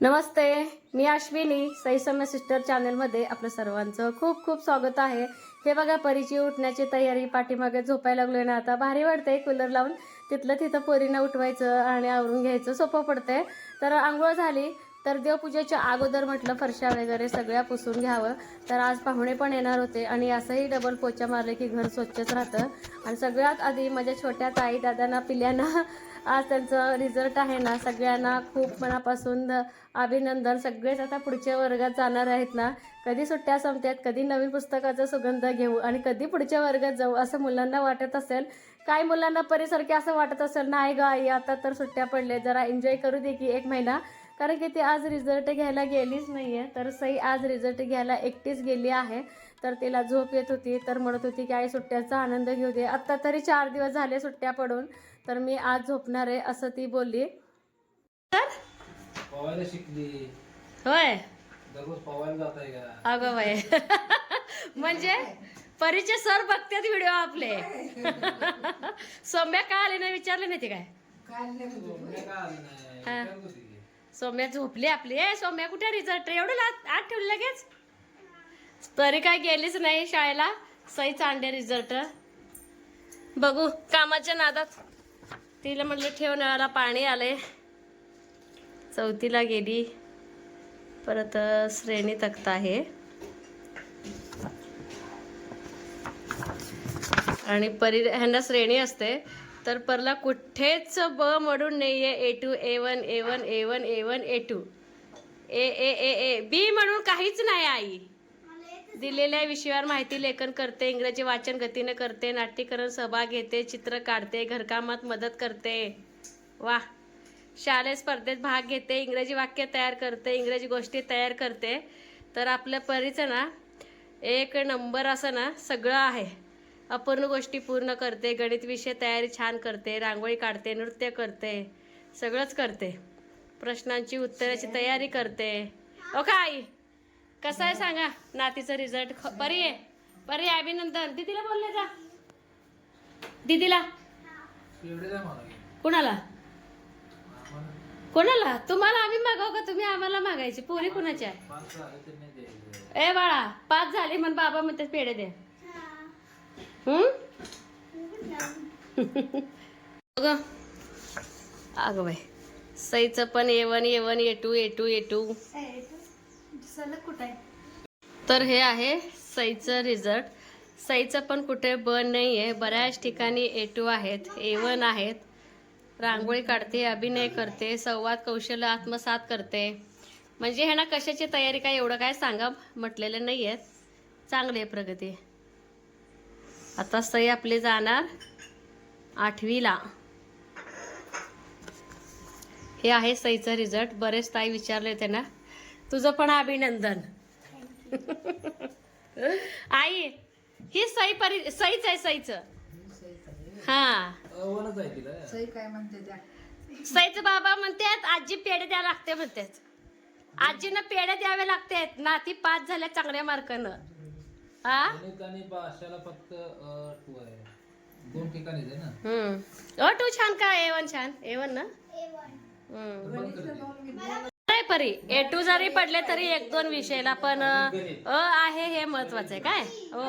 नमस्ते मी Ashwini. सैसम्य sister चॅनलमध्ये आपलं सर्वांचं खूप खूप स्वागत आहे. हे बघा परीची उठण्याची तयारी पाठीमागे झोपायला लागलोय ना आता भारी वाटतंय कूलर लावून. तिथलं तिथं पोरीनं उठवायचं आणि आवरून घ्यायचं सोपं पडतंय. तर आंघोळ झाली तर देवपूजेच्या अगोदर म्हटलं फरशा वगैरे सगळ्या पुसून घ्यावं. तर आज पाहुणे पण येणार होते आणि असंही डबल पोचा मारले की घर स्वच्छच राहतं. आणि सगळ्यात आधी माझ्या छोट्या ताई दादांना पिल्यांना आज त्यांचं रिझल्ट आहे ना सगळ्यांना खूप मनापासून अभिनंदन. सगळेच आता पुढच्या वर्गात जाणार आहेत ना. कधी सुट्ट्या संपतात कधी नवीन पुस्तकाचा सुगंध घेऊ आणि कधी पुढच्या वर्गात जाऊ असं मुलांना वाटत असेल. काही मुलांना परीसारखे असं वाटत असेल नाही ग आई आता तर सुट्ट्या पडल्या जरा एन्जॉय करू दे की एक महिना. कारण की ती आज रिझल्ट घ्यायला गेलीच नाही आहे तर सई आज रिझल्ट घ्यायला एकटीच गेली आहे. तर तिला झोप येत होती तर म्हणत होती की आई सुट्ट्याचा आनंद घेऊ दे. आत्ता तरी चार दिवस झाले सुट्ट्या पडून. तर मी आज झोपणार आहे असं ती बोलली. पवायला शिकली. होय. दररोज पवायला जात आहे का? अगं बाई. म्हणजे परीचे सर बघतात व्हिडिओ आपले. सौम्या का आले नाही विचारले नाही ते काय? हा. सौम्या झोपली आपली. ए सौम्या कुठे रिझल्ट एवढं लात आत ठेवलं लगेच? तरी काय गेलीच नाही शाळेला. सई चांडे रिझल्ट बघू कामाच्या नादात. तिला म्हटलं ठेव नळाला पाणी आले चौथीला गेली. परत श्रेणी तक्ता आहे. आणि परी ह्यांना श्रेणी असते. तर परला कुठेच ब म्हणून नाही आहे A two A one A one A one A one A two. A A A A B म्हणून काहीच नाही आई. दिलेल्या विषयावर माहिती लेखन करते इंग्रजी वाचन गतीने करते नाट्यकरण सहभाग घेते चित्र काढते घरकामात मदत करते. वा शालेय स्पर्धेत भाग घेते इंग्रजी वाक्य तयार करते इंग्रजी गोष्टी तयार करते. तर आपल्या परीचं ना एक नंबर असं ना सगळं आहे. अपूर्ण गोष्टी पूर्ण करते गणित विषय तयारी छान करते रांगोळी काढते नृत्य करते सगळंच करते. प्रश्नांची उत्तराची तयारी करते. ओ का आई! कसं आहे सांगा? नातीचं रिझल्ट परी आहे. परी अभिनंदन. दीदीला बोलले जा दीदीला. कुणाला? कोणाला? तुम्हाला आम्ही मागाव का? तुम्ही आम्हाला मागायची. पोरी कुणाच्या आहे? ए बाळा पाच झाले म्हण बाबा म्हणतात पेढे दे. हम्म अगं. अगं बाई सईचं पण A one A one A two A two A two तर हे आहे सईचं रिझल्ट सईचं पण कुठे बन नाही आहे बऱ्याच ठिकाणी ए टू आहेत ए वन आहेत. रांगोळी काढते अभिनय करते संवाद कौशल्य आत्मसात करते. म्हणजे ह्यांना कशाची तयारी काय एवढं काय सांगा म्हटलेलं नाही आहेत चांगली आहे प्रगती. आता सई आपली जाणार आठवीला. हे आहे सईचं रिझल्ट बरेच ताई विचारले त्यांना तुझं पण अभिनंदन. आई ही सई परी सईच आहे सईचं. हा. सई काय म्हणते त्या? सईचं बाबा म्हणतात आजी पेढे द्यावे लागते म्हणतात आजीनं पेढे द्यावे लागतात. नाती पाच झाल्या चांगल्या मार्कानं. हा फक्त अ, टू आहे. दोन ठिकाणीच आहे ना? हम्म. ओ टू छान का? ए वन छान? ए वन ना. नाही परी. ए टू जरी पडले तरी एक दोन विषयाला पण अ आहे हे महत्वाचं आहे काय? हो.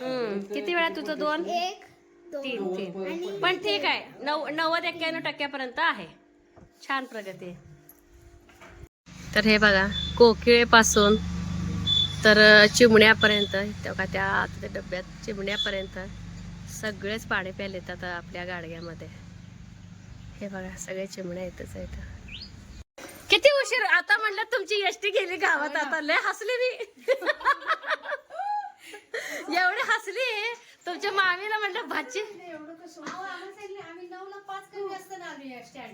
हम्म. किती वेळा तुझं दोन? तीन तीन. पण ठीक आहे. नऊ नव्वद एक्क्याण्णव टक्क्यापर्यंत आहे. छान प्रगती. आहे. तर हे बघा कोकिळेपासून तर चिमण्यापर्यंत तेव्हा त्या आतल्या डब्यात चिमण्यापर्यंत सगळेच पाणी प्यायला येतात आपल्या गाडग्यामध्ये. हे बघा सगळे चिमण्या येतच आहेत. किती उशीर? आता म्हणलं तुमची एसटी गेली गावात आता लय हसली मी. एवढी हसली? तुमच्या मामीला म्हणलं भाची.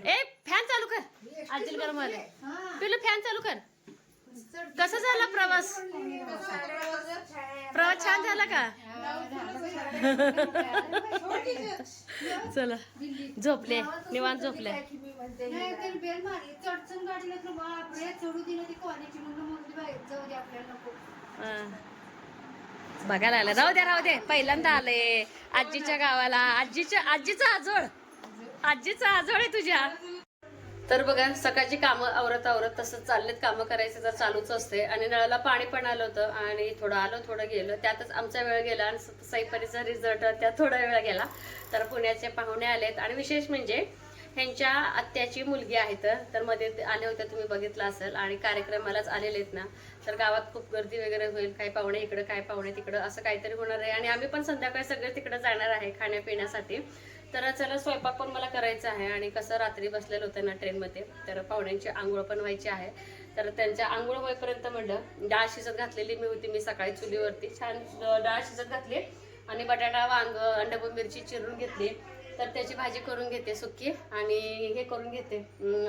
ए फॅन चालू कर. आजील गरम व्हायला पिलू फॅन चालू कर. कसं झाला प्रवास? प्रवास छान झाला का? चला झोपले निवांत झोपले. बघायला आलं राहू द्या राहू दे पहिल्यांदा आले. आजीच्या गावाला. आजीच्या आजीचा आजोळ. आजीचा आजोळ आहे तुझ्या. तर बघा सकाळची कामं आवरत आवरत तसंच चाललेत. कामं करायचं तर चालूच असते. आणि नळाला पाणी पण आलं होतं आणि थोडं आलं थोडं गेलं. त्यातच आमचा वेळ गेला आणि सईपरीचा रिझल्ट त्यात थोडा वेळ गेला. तर पुण्याचे पाहुणे आलेत. आणि विशेष म्हणजे ह्यांच्या आत्याची मुलगी आहेत तर मध्ये आले होते तुम्ही बघितलं असेल. आणि कार्यक्रमालाच आलेले आहेत ना. तर गावात खूप गर्दी वगैरे होईल. काय पाहुणे इकडं काय पाहुणे तिकडं असं काहीतरी होणार आहे. आणि आम्ही पण संध्याकाळी सगळे तिकडे जाणार आहे खाण्यापिण्यासाठी. तर चला स्वयंपाक पण मला करायचा आहे आणि कसं रात्री बसलेलं होतं ना ट्रेनमध्ये तर पाहुण्यांची आंघोळ पण व्हायची आहे. तर त्यांच्या आंघोळ होईपर्यंत म्हणलं डाळ शिजत घातलेली मी होती मी सकाळी चुलीवरती. छान डाळ शिजत घातली आणि बटाटा वांग अंडबो मिरची चिरून घेतली. तर त्याची भाजी करून घेते सुकी आणि हे करून घेते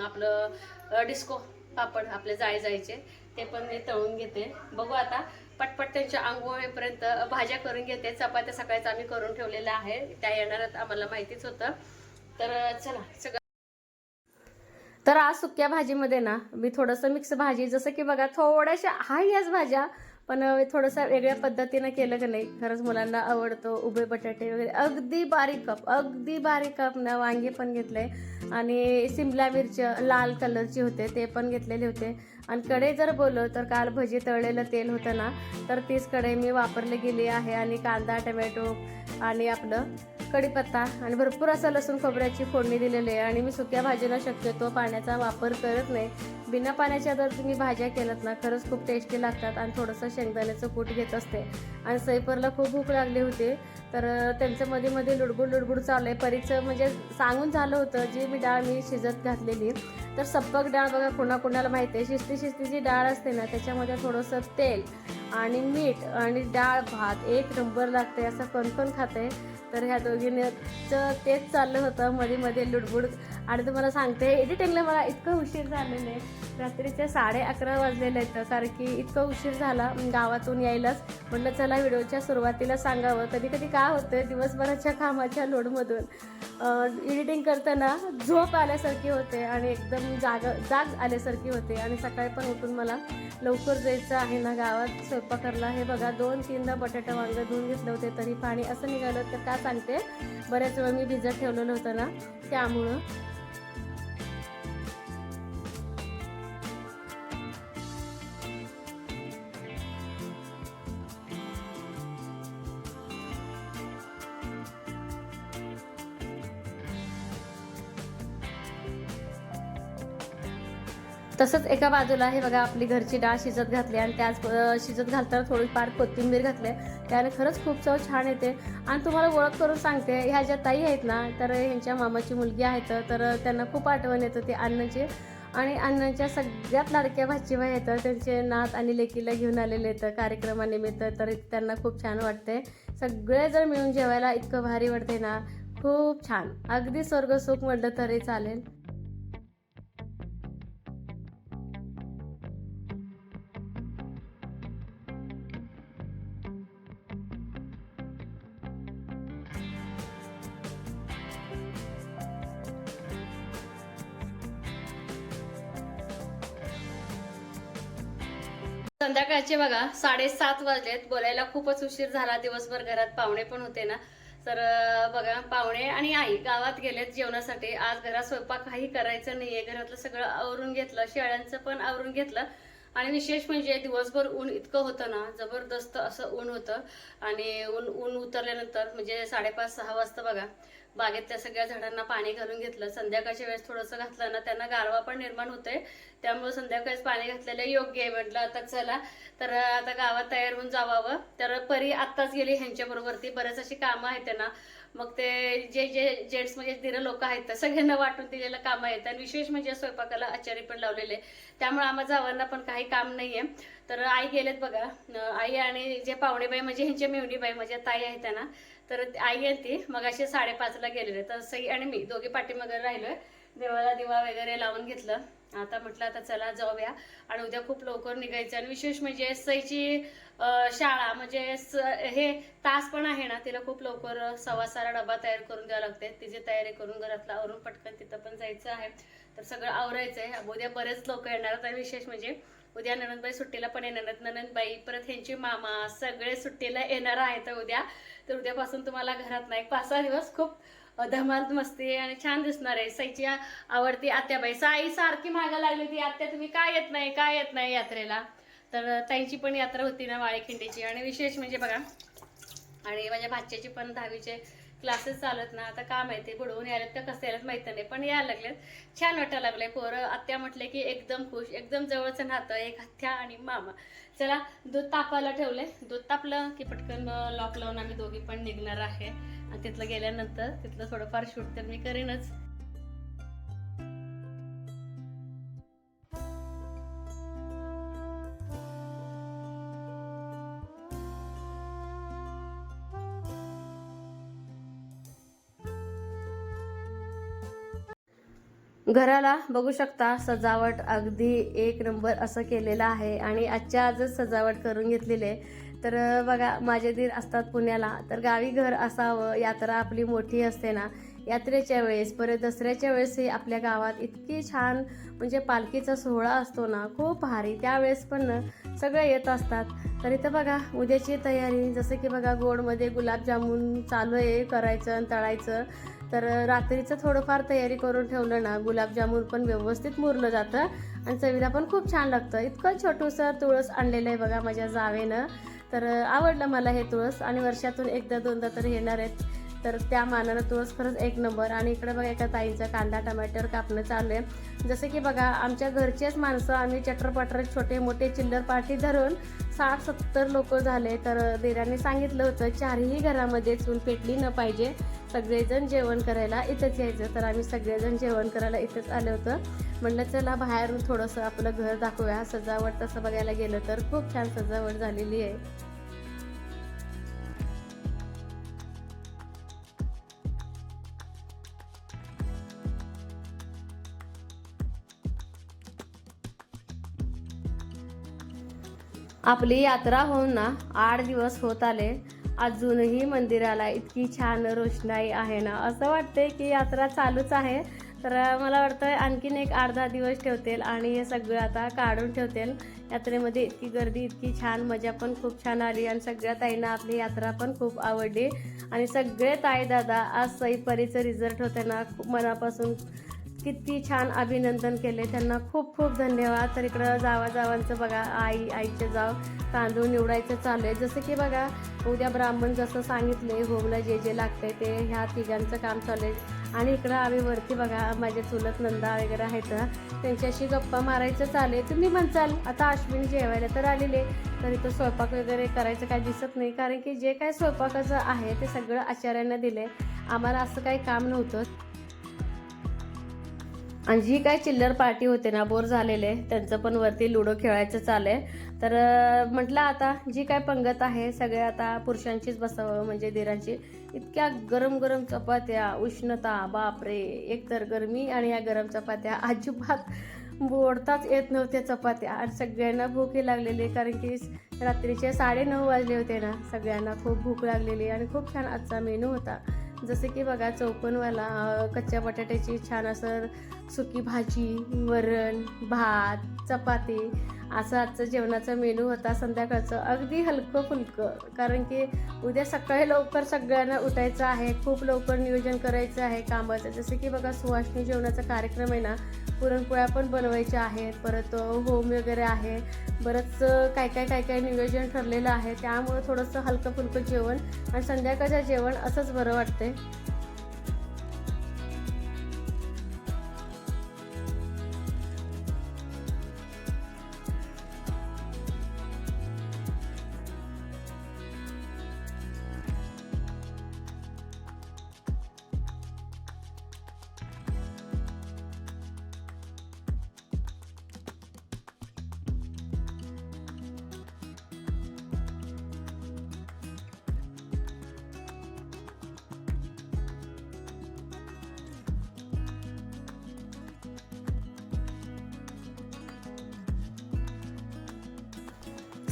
आपलं डिस्को पापड आपले जाय जायचे ते पण मी तळून घेते. बघू आता पटपट त्यांच्या आंघोळीपर्यंत भाज्या करून घेते. चपात्या सकाळीच आम्ही करून ठेवलेल्या आहे. त्या येणार आम्हाला माहितीच होतं. तर चला सगळं तर आज सुक्या भाजीमध्ये ना मी थोडंसं मिक्स भाजी जसं की बघा थोड्याशा हाय याच भाज्या पण थोडंसं वेगळ्या पद्धतीनं केलं की नाही खरंच मुलांना आवडतो उभे बटाटे वगैरे. अगदी बारीक कप अगदी बारीक कप ना वांगे पण घेतले. आणि सिमला मिरची लाल कलरची होते ते पण घेतलेले होते. आणि कडे जर बोललो तर काल भजी तळलेलं तेल होतं ना तर तीच कडे मी वापरली गेली आहे. आणि कांदा टमॅटो आणि आपलं कढीपत्ता आणि भरपूर असं लसूण खोबऱ्याची फोडणी दिलेली आहे. आणि मी सुक्या भाजीला शक्यतो पाण्याचा वापर करत नाही. बिना पाण्याच्या जर तुम्ही भाज्या केल्यात ना खरंच खूप टेस्टी लागतात आणि थोडंसं शेंगदाण्याचं कूट घेत असते. आणि सैपरला खूप भूक लागली होती तर त्यांचं मध्ये मध्ये लुडबुड लुडबुड चालू आहे. परीचं म्हणजे सांगून झालं होतं जी मी डाळ मी शिजत घातलेली. तर सप्पक डाळ बघा कुणाकुणाला माहिती आहे शिस्ती शिजलेली डाळ असते ना त्याच्यामध्ये थोडंसं तेल आणि मीठ आणि डाळ भात एक नंबर लागते. असं कोण कोण खाते तर ह्या दोघींचं तेच चाललं होतं. मध्ये मध्ये लुडबुड. आणि तुम्हाला सांगते एडिटिंगला मला इतकं उशीर झालेलं आहे. रात्रीचे साडे अकरा वाजलेले आहेत कारण की इतकं उशीर झाला गावातून यायलाच. म्हटलं चला व्हिडिओच्या सुरुवातीला सांगावं. कधी कधी काय होतं दिवसभराच्या कामाच्या लोडमधून एडिटिंग करताना झोप आल्यासारखी होते आणि एकदम जाग जाग आल्यासारखी होते. आणि सकाळी पण उठून मला लवकर जायचं आहे ना गावात स्वयंपाकरला हे बघा दोन तीनदा बटाटा वांग धुवून घेतले होते तरी पाणी असं निघालं तर का सांगते? बऱ्याच वेळ मी भिजत ठेवलेलं होतं ना त्यामुळं. तसंच एका बाजूला हे बघा आपली घरची डाळ शिजत घातली आणि त्याच शिजत घालताना थोडीफार कोथिंबीर घातली. त्याने खरंच खूप चव छान येते. आणि तुम्हाला ओळख करून सांगते ह्या ज्या ताई आहेत ना तर ह्यांच्या मामाची मुलगी आहेत तर त्यांना खूप आठवण येतं ते अण्णाची आणि अण्णांच्या सगळ्यात लाडक्या भाचीबाई आहेत त्यांचे नात आणि लेकीला घेऊन आलेले येतं कार्यक्रमानिमित्त. तर त्यांना खूप छान वाटते. सगळे जर मिळून जेवायला इतकं भारी वाटते ना. खूप छान. अगदी स्वर्गसुख म्हटलं तरी चालेल. सकाळचे बघा साडेसात वाजलेत. बोलायला खूपच उशीर झाला. दिवसभर घरात पाहुणे पण होते ना. तर बघा पाहुणे आणि आई गावात गेलेत जेवणासाठी. आज घरात स्वयंपाक काही करायचं नाहीये. घरातलं सगळं आवरून घेतलं. शेळ्यांचं पण आवरून घेतलं. आणि विशेष म्हणजे दिवसभर ऊन इतकं होतं ना. जबरदस्त असं ऊन होतं. आणि ऊन ऊन उतरल्यानंतर म्हणजे साडेपाच सहा वाजता बघा बागेतल्या सगळ्या झाडांना पाणी घालून घेतलं. संध्याकाळच्या वेळेस थोडंसं घातलं ना त्यांना गारवा पण निर्माण होतोय. त्यामुळे संध्याकाळीच पाणी घातलेलं योग्य आहे. म्हटलं आता चला तर आता गावात तयार होऊन जावावं. तर परी आत्ताच गेली ह्यांच्याबरोबरती बरेच अशी कामं आहेत त्यांना. मग ते जे जे जेंट्स म्हणजे धीर लोक आहेत सगळ्यांना वाटून दिलेलं कामं आहेत. आणि विशेष म्हणजे स्वयंपाकाला आचारी पण लावलेले त्यामुळे आम्हा जावांना पण काही काम नाहीये. तर आई गेलेत बघा. आई आणि जे पाहुणेबाई म्हणजे ह्यांचे मेवणीबाई म्हणजे ताई आहेत त्यांना. तर आई आहे ती. मग असे साडेपाचला गेलेले. तर सई आणि मी दोघे पाठीमागे राहिलोय. देवाला दिवा वगैरे लावून घेतलं. आता म्हटलं आता चला जाऊया. आणि उद्या खूप लवकर निघायचं. आणि विशेष म्हणजे सईची शाळा म्हणजे स- हे तास पण आहे ना तिला खूप लवकर सव्वा सारा डबा तयार करून द्यावा लागते. तिची तयारी करून घरातलं आवरून पटकन तिथं पण जायचं आहे. तर सगळं आवरायचं आहे उद्या बरेच लोक येणार आहेत. आणि विशेष म्हणजे उद्या ननंदबाई सुट्टीला पण येणार आहेत ननंदबाई परत ह्यांची मामा सगळे सुट्टीला येणार आहेत उद्या. तर उद्यापासून तुम्हाला घरात नाही पाच सहा दिवस खूप धमाल मस्ती आणि छान दिसणार आहे. साईची आवडती आत्याबाई साई सारखी मागा लागली होती. आत्या तुम्ही काय येत नाही काय येत नाही यात्रेला? तर ताईची पण यात्रा होती ना वाळेखिंडीची. आणि विशेष म्हणजे बघा आणि माझ्या भाच्याची पण दहावीचे क्लासेस चालत ना आता का माहिती बुडवून यायला का कसं यायला माहिती नाही. पण यायला लागलेत. छान वाटायला लागले पोरं. आत्या म्हटले की एकदम खुश एकदम जवळचं नातं एक हत्या आणि मामा. चला दूध तापायला ठेवले दूध तापलं की पटकन लॉक लावून आम्ही दोघी पण निघणार आहे. आणि तिथलं गेल्यानंतर तिथलं थोडंफार शूट तर मी करेनच. घराला बघू शकता सजावट अगदी एक नंबर असं केलेलं आहे. आणि आजच्या आजच सजावट करून घेतलेली आहे. तर बघा माझे दीर असतात पुण्याला. तर गावी घर असावं यात्रा आपली मोठी असते ना यात्रेच्या वेळेस. परत दसऱ्याच्या वेळेसही आपल्या गावात इतकी छान म्हणजे पालखीचा सोहळा असतो ना खूप भारी. त्यावेळेस पण सगळे येत असतात. तर इथं बघा उद्याची तयारी जसं की बघा गोडमध्ये गुलाबजामुन चालू आहे करायचं आणि तळायचं. तर रात्रीचं थोडंफार तयारी करून ठेवलं ना गुलाबजामून पण व्यवस्थित मुरलं जातं आणि चवीला पण खूप छान लागतं. इतकं छोटूसं तुळस आणलेलं आहे बघा माझ्या जावेनं. तर आवडलं मला हे तुळस आणि वर्षातून एकदा दोनदा तर येणार आहेत. तर त्या मानानं तुळस खरंच एक नंबर. आणि इकडे बघा एका ताईंचा कांदा टमाटर कापणं चालू आहे जसं की बघा आमच्या घरचेच माणसं आम्ही चटरपटर छोटे मोठे चिल्लर पार्टी धरून साठ सत्तर लोक झाले. तर देराने सांगितलं होतं चारही घरामध्ये चूल पेटली न पाहिजे. सगळेजण जेवण करायला इथंच यायचं. तर आम्ही सगळेजण जेवण करायला इथंच आलं होतं. म्हणलं चला बाहेरून थोडंसं आपलं घर दाखवूया. सजावट तसं बघायला गेलं तर खूप छान सजावट झालेली आहे. आपली यात्रा होऊन ना आठ दिवस होत आले. अजूनही मंदिराला इतकी छान रोषणाई आहे ना? असं वाटतंय की यात्रा चालूच आहे. तर मला वाटतं आणखीन एक आठ दहा दिवस ठेवतील आणि हे सगळं आता काढून ठेवतील. यात्रेमध्ये इतकी गर्दी इतकी छान मजा पण खूप छान आली आणि सगळ्या ताईंना आपली यात्रा पण खूप आवडली. आणि सगळे ताई दादा आज सई परीचं रिझल्ट होते ना खूप मनापासून किती छान अभिनंदन केले. त्यांना खूप खूप धन्यवाद. तर इकडं जावा जावांचं बघा आई आईचे जाव तांदूळ निवडायचं चालू आहे. जसं की बघा उद्या ब्राह्मण जसं सांगितले होमला जे जे लागतंय ते ह्या तिघांचं काम चालू आहे. आणि इकडं आम्ही वरती बघा माझे चुलत नंदा वगैरे आहेत त्यांच्याशी गप्पा मारायचं चालू आहे. तुम्ही म्हणचाल आता अश्विन जेवायला तर आलेले तर इथं स्वयंपाक वगैरे करायचं काय दिसत नाही. कारण की जे काय स्वयंपाकाचं आहे ते सगळं आचार्यांना दिले आम्हाला असं काही काम नव्हतं. आणि जी काय चिल्लर पार्टी होते ना बोर झालेले. त्यांचं पण वरती लुडो खेळायचं चाललंय. तर म्हटलं आता जी काय पंगत आहे सगळे आता पुरुषांचीच बसावं म्हणजे धीरांची. इतक्या गरम गरम चपात्या उष्णता बापरे. एकतर गरमी आणि या गरम चपात्या. अजिबात बोडताच येत नव्हत्या चपात्या. आणि सगळ्यांना भूकही लागलेली कारण की रात्रीचे साडेनऊ वाजले होते ना. सगळ्यांना खूप भूक लागलेली आणि खूप छान आजचा मेनू होता. जसे की बघा चौकोनवाला कच्च्या बटाट्याची छान असं सुकी भाजी वरण भात चपाती असं आजचं जेवणाचा मेनू होता संध्याकाळचं. अगदी हलकं फुलकं कारण की उद्या सकाळी लवकर सगळ्यांना उठायचं आहे. खूप लवकर नियोजन करायचं आहे कामाचं. जसं की बघा सुवासनी जेवणाचा कार्यक्रम आहे ना पुरणपोळ्या पण बनवायच्या आहेत. परत होम वगैरे आहे. बरंच काय काय काय काय नियोजन ठरलेलं आहे. त्यामुळं थोडंसं हलकं फुलकं जेवण आणि संध्याकाळचं जेवण असंच बरं वाटतंय.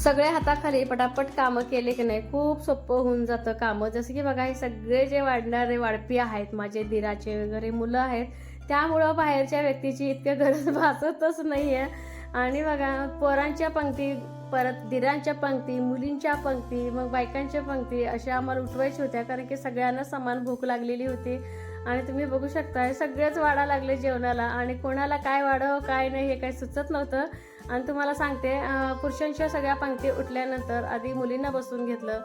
सगळे हाताखाली पटापट कामं केले की नाही खूप सोपं होऊन जातं कामं. जसं की बघा हे सगळे जे वाढणारे वाढपी आहेत माझे दिराचे वगैरे मुलं आहेत त्यामुळं बाहेरच्या व्यक्तीची इतकी गरज भासतच नाही आहे आणि बघा पोरांच्या पंक्ती परत दिरांच्या पंक्ती मुलींच्या पंक्ती मग बायकांच्या पंक्ती अशा आम्हाला उठवायच्या होत्या कारण की सगळ्यांना समान भूक लागलेली होती. आणि तुम्ही बघू शकता सगळेच वाढा लागले जेवणाला. आणि कोणाला काय वाढावं काय नाही हे काही सुचत नव्हतं. आणि तुम्हाला सांगते पुरुषांच्या सगळ्या पंक्ती उठल्यानंतर आधी मुलींना बसून घेतलं.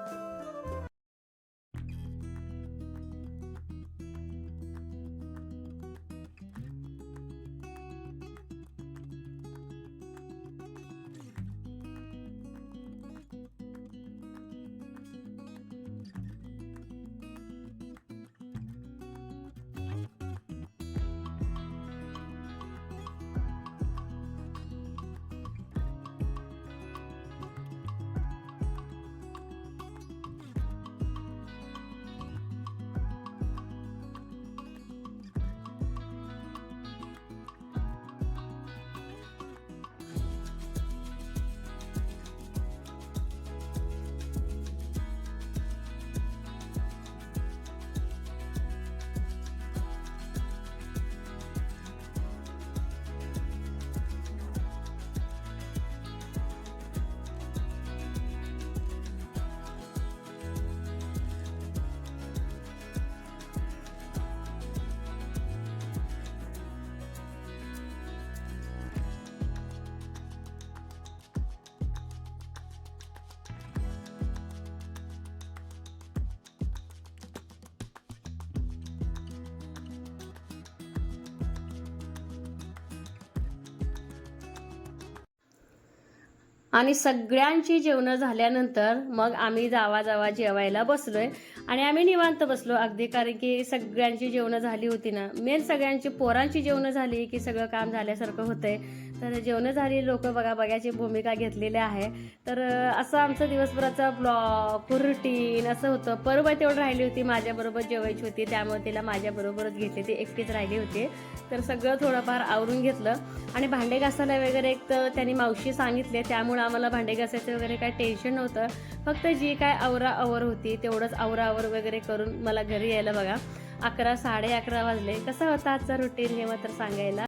आणि सगळ्यांची जेवणं झाल्यानंतर मग आम्ही जावा जावा जेवायला बसलोय. आणि आम्ही निवांत बसलो अगदी कारण की सगळ्यांची जेवणं झाली होती ना. मेन सगळ्यांची पोरांची जेवणं झाली की सगळं काम झाल्यासारखं होतंय. तर जेवणं झाली लोक बघा बघायची भूमिका घेतलेली आहे. तर असं आमचं दिवसभराचा ब्लॉग रुटीन असं होतं. परवा तेवढं राहिली होती माझ्याबरोबर जेवायची होती त्यामुळे तिला माझ्याबरोबरच घेतली ती एकटीच राहिली होती. तर सगळं थोडंफार आवरून घेतलं. आणि भांडे घासायला वगैरे एक तर त्यांनी मावशी सांगितले त्यामुळं आम्हाला भांडे घासायचं वगैरे काही टेन्शन नव्हतं. फक्त जी काय आवरा आवर होती तेवढंच आवरा आवर वगैरे करून मला घरी यायला बघा. अकरा साडे अकरा वाजले. कसा होता आजचा रुटीन हे मात्र सांगायला?